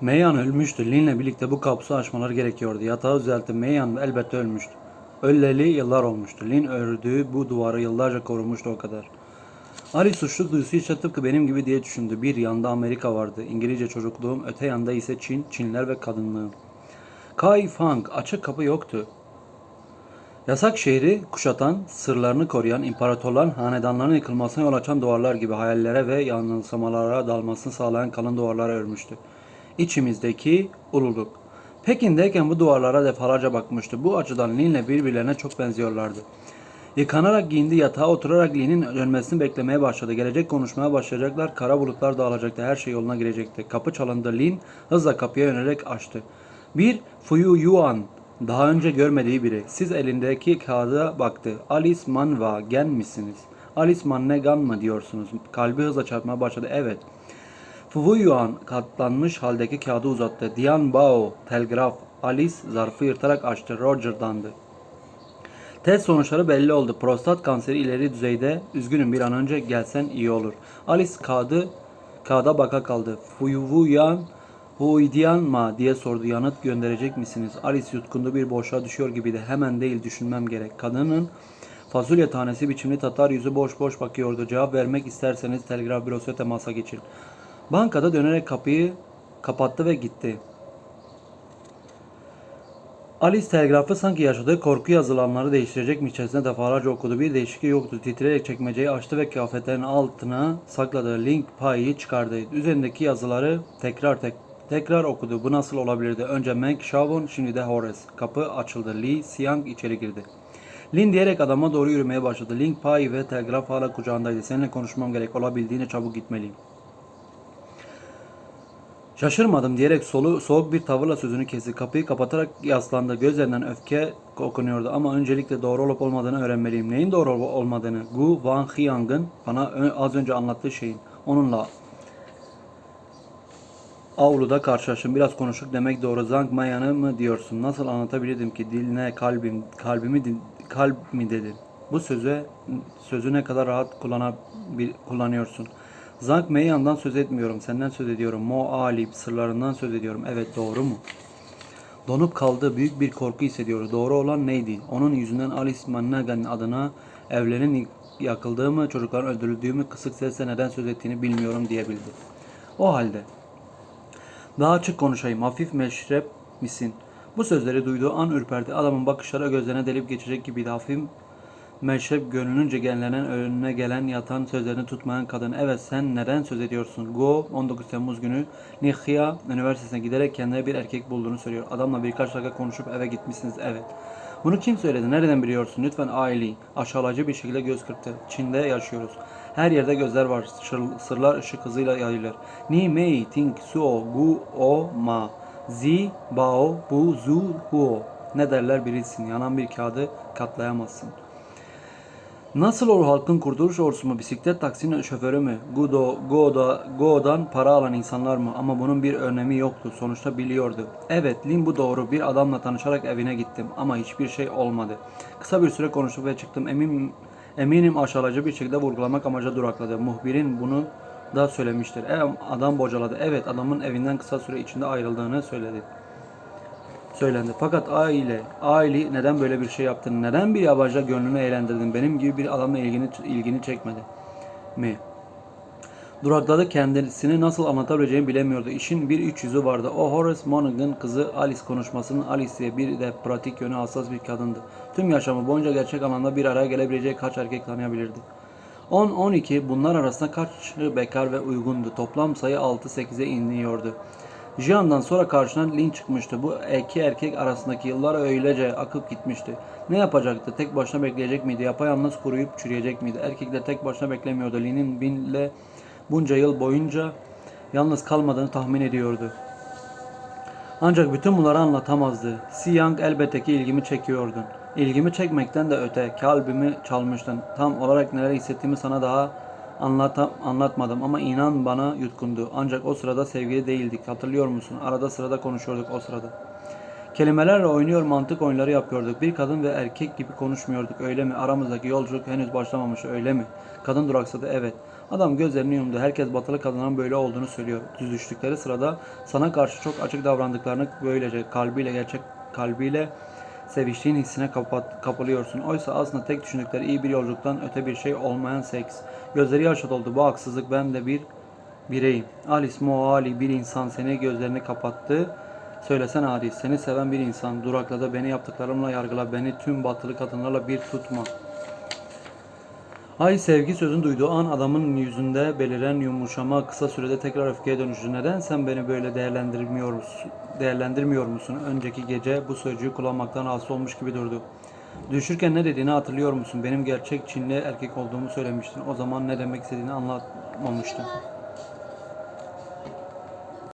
Meyyan ölmüştü. Lin'le birlikte bu kabusu aşmaları gerekiyordu. Yatağı düzeltti. Meyyan elbette ölmüştü. Öleli yıllar olmuştu. Lin ördüğü bu duvarı yıllarca korumuştu o kadar. Ali suçlu duyusu içe tıpkı benim gibi diye düşündü. Bir yanda Amerika vardı. İngilizce çocukluğum, öte yanda ise Çin, Çinler ve kadınlığım. Kai Fang, açık kapı yoktu. Yasak şehri kuşatan, sırlarını koruyan, imparatorların hanedanların yıkılmasına yol açan duvarlar gibi hayallere ve yanılsamalara dalmasını sağlayan kalın duvarlar örmüştü. İçimizdeki ululuk. Pekin'deyken bu duvarlara defalarca bakmıştı. Bu açıdan Lin'le birbirlerine çok benziyorlardı. Yıkanarak giyindi yatağa oturarak Lin'in dönmesini beklemeye başladı. Gelecek konuşmaya başlayacaklar. Kara bulutlar dağılacaktı. Her şey yoluna girecekti. Kapı çalındı. Lin hızla kapıya yönelerek açtı. Bir Fuyu Yuan daha önce görmediği biri. Siz elindeki kağıda baktı. Alice Manva gen misiniz? Alice Mannegan mı diyorsunuz? Kalbi hızla çarpmaya başladı. Evet. Fuvu Yuan katlanmış haldeki kağıdı uzattı. Dian Bao telgraf. Alice zarfı yırtarak açtı. Roger'dandı. Test sonuçları belli oldu. Prostat kanseri ileri düzeyde. Üzgünüm bir an önce gelsen iyi olur. Alice kağıdı kağıda baka kaldı. Fuyuyan Huidian ma diye sordu. Yanıt gönderecek misiniz? Alice yutkundu bir boşluğa düşüyor gibiydi. Hemen değil düşünmem gerek. Kadının fasulye tanesi biçimli tatar yüzü boş boş bakıyordu. Cevap vermek isterseniz telgraf bürosuna temasa geçin. Bankada dönerek kapıyı kapattı ve gitti. Alice telgrafı sanki yaşadığı korku yazılanları değiştirecekmişçesine defalarca okudu. Bir değişikliği yoktu. Titreyerek çekmeceyi açtı ve kıyafetlerin altına sakladığı link payı çıkardı. Üzerindeki yazıları tekrar tek tekrar okudu. Bu nasıl olabilirdi? Önce Meg Shavon, şimdi de Horace. Kapı açıldı. Lee Siang içeri girdi. Lin diyerek adama doğru yürümeye başladı. Link pay ve telgraf hala kucağındaydı. Seninle konuşmam gerek. Olabildiğine çabuk gitmeliyim. Şaşırmadım diyerek solu, soğuk bir tavırla sözünü kesti. Kapıyı kapatarak yaslandı. Gözlerinden öfke okunuyordu ama öncelikle doğru olup olmadığını öğrenmeliyim. Neyin doğru olup olmadığını? Gu Wang Xiang'ın bana az önce anlattığı şeyin. Onunla avluda karşılaştım. Biraz konuştuk demek doğru. Zhang Mayan'ı mı diyorsun? Nasıl anlatabilirdim ki? Diline kalbim, kalbimi din- kalp mi dedin? Bu söze sözü ne kadar rahat kullanabil, kullanıyorsun. Zhang Mayan'dan söz etmiyorum. Senden söz ediyorum. Mo Ali sırlarından söz ediyorum. Evet doğru mu? Donup kaldı. Büyük bir korku hissediyordu. Doğru olan neydi? Onun yüzünden Alice Mannagan adına evlerin yakıldığı mı, çocukların öldürüldüğü mü kısık sesle neden söz ettiğini bilmiyorum diyebildi. O halde daha açık konuşayım. Hafif meşrep misin? Bu sözleri duyduğu an ürperdi. Adamın bakışları gözlerine delip geçecek gibiydi. Hafif meşrep gönlünce genlenen önüne gelen yatan sözlerini tutmayan kadın. Evet sen neden söz ediyorsun? Go 19 Temmuz günü Nihya Üniversitesi'ne giderek kendine bir erkek bulduğunu söylüyor. Adamla birkaç dakika konuşup eve gitmişsiniz. Evet. Bunu kim söyledi? Nereden biliyorsun? Lütfen aile. Aşağılayıcı bir şekilde göz kırptı. Çin'de yaşıyoruz. Her yerde gözler var. Şır- sırlar ışık hızıyla yayılır. Ni mei ting suo gu o ma zi bao bu zu huo. Ne derler bilirsin. Yanan bir kağıdı katlayamazsın. Nasıl olur halkın kurtuluş ordusu bisiklet taksinin şoförü mü, Gudo, Go'da, Go'dan para alan insanlar mı? Ama bunun bir önemi yoktu. Sonuçta biliyordu. Evet, Lin bu doğru. Bir adamla tanışarak evine gittim ama hiçbir şey olmadı. Kısa bir süre konuştuk ve çıktım. Emin, eminim aşağılayıcı bir şekilde vurgulamak amacı durakladı. Muhbirin bunu da söylemiştir. E, adam bocaladı. Evet, adamın evinden kısa süre içinde ayrıldığını söyledi söylendi. Fakat aile, aile neden böyle bir şey yaptın? Neden bir yabancıla gönlünü eğlendirdin? Benim gibi bir adamla ilgini ilgini çekmedi mi? Durakladı kendisini nasıl anlatabileceğini bilemiyordu. İşin bir iç yüzü vardı. O Horace Monaghan kızı Alice konuşmasının Alice diye bir de pratik yönü hassas bir kadındı. Tüm yaşamı boyunca gerçek anlamda bir araya gelebilecek kaç erkek tanıyabilirdi? 10-12 bunlar arasında kaçı bekar ve uygundu. Toplam sayı 6-8'e iniyordu. Jian'dan sonra karşına Lin çıkmıştı. Bu iki erkek arasındaki yıllar öylece akıp gitmişti. Ne yapacaktı? Tek başına bekleyecek miydi? Yapayalnız kuruyup çürüyecek miydi? Erkekler tek başına beklemiyordu. Lin'in Bin'le bunca yıl boyunca yalnız kalmadığını tahmin ediyordu. Ancak bütün bunları anlatamazdı. Si Yang elbette ki ilgimi çekiyordun. İlgimi çekmekten de öte kalbimi çalmıştın. Tam olarak neler hissettiğimi sana daha anlata, anlatmadım ama inan bana yutkundu. Ancak o sırada sevgili değildik. Hatırlıyor musun? Arada sırada konuşuyorduk o sırada. Kelimelerle oynuyor, mantık oyunları yapıyorduk. Bir kadın ve erkek gibi konuşmuyorduk öyle mi? Aramızdaki yolculuk henüz başlamamış öyle mi? Kadın duraksadı evet. Adam gözlerini yumdu. Herkes batılı kadının böyle olduğunu söylüyor. Düzüştükleri sırada sana karşı çok açık davrandıklarını böylece kalbiyle gerçek kalbiyle seviştiğin hissine kapat, kapılıyorsun. Oysa aslında tek düşündükleri iyi bir yolculuktan öte bir şey olmayan seks. Gözleri yaşa doldu. Bu haksızlık ben de bir bireyim. Alice Mo Ali bir insan seni gözlerini kapattı. Söylesene Ali seni seven bir insan. Durakladı beni yaptıklarımla yargıla beni tüm batılı kadınlarla bir tutma. Ay sevgi sözünü duyduğu an adamın yüzünde beliren yumuşama kısa sürede tekrar öfkeye dönüştü. Neden sen beni böyle değerlendirmiyor? Değerlendirmiyor musun? Önceki gece bu sözcüğü kullanmaktan rahatsız olmuş gibi durdu. Düşürken ne dediğini hatırlıyor musun? Benim gerçek Çinli erkek olduğumu söylemiştin. O zaman ne demek istediğini anlatmamıştım.